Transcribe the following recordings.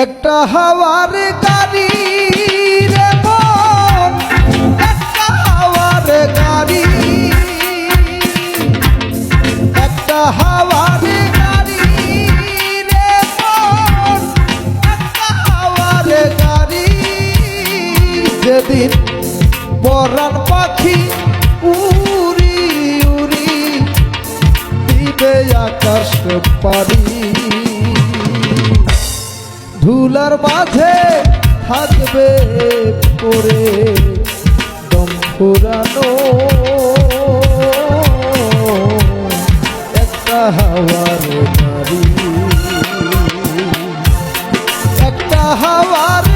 একটা হাওয়ার গাড়ি রে একটা একটা গাড়ি বরান পাখি উড়ি উড়ি দিবে আকাশ পারি ধুলার মাঝে থাকবে পরে দম পুরানো। একটা হাওয়ার একটা হাওয়ার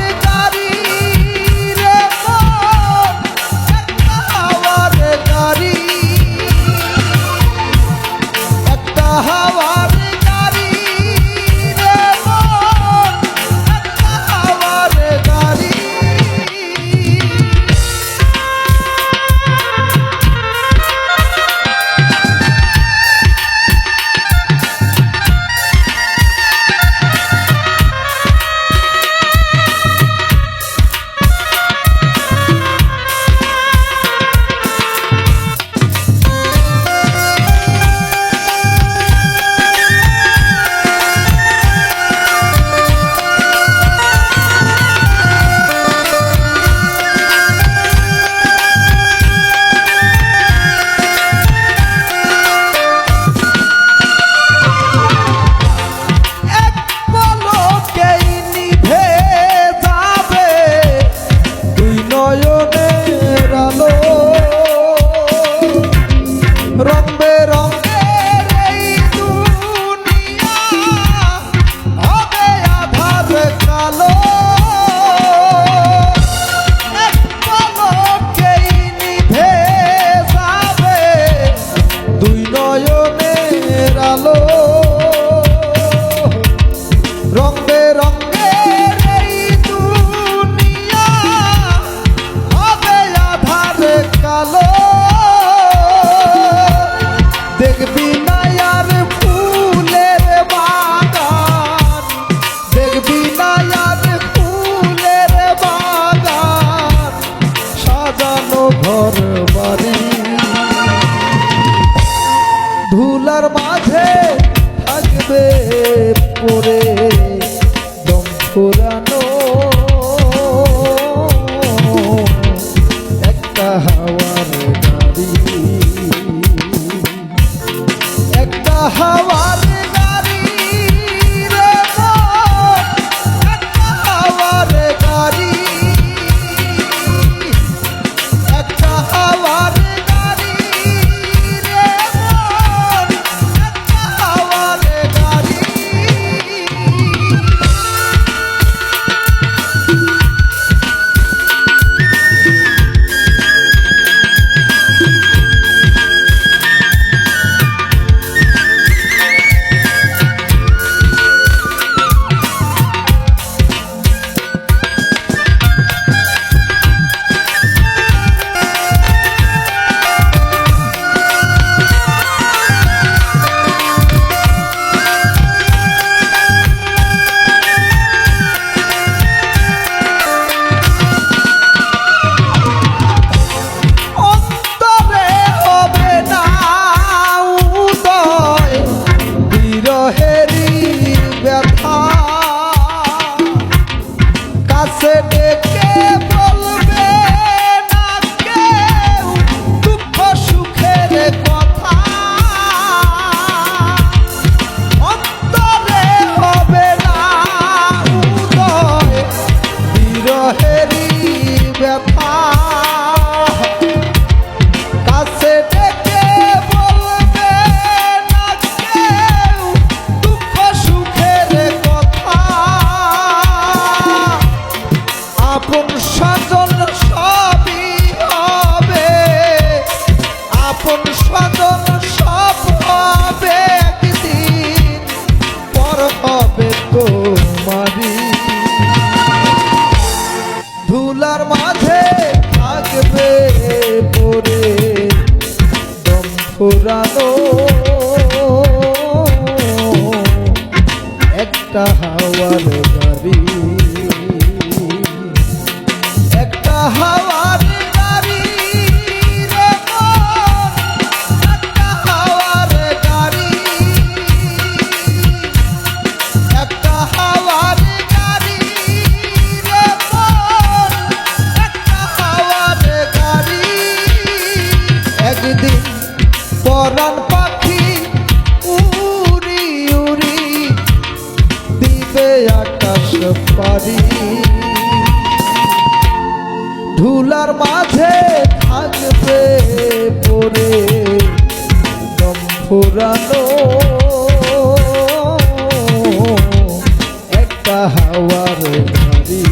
ফুরানো আমাকে ডেকে আলো একটা হাওয়ার গাড়ি ধুলার মাঝে থাকবে পরে দম ফুরানো। একটা হাওয়ার ভারী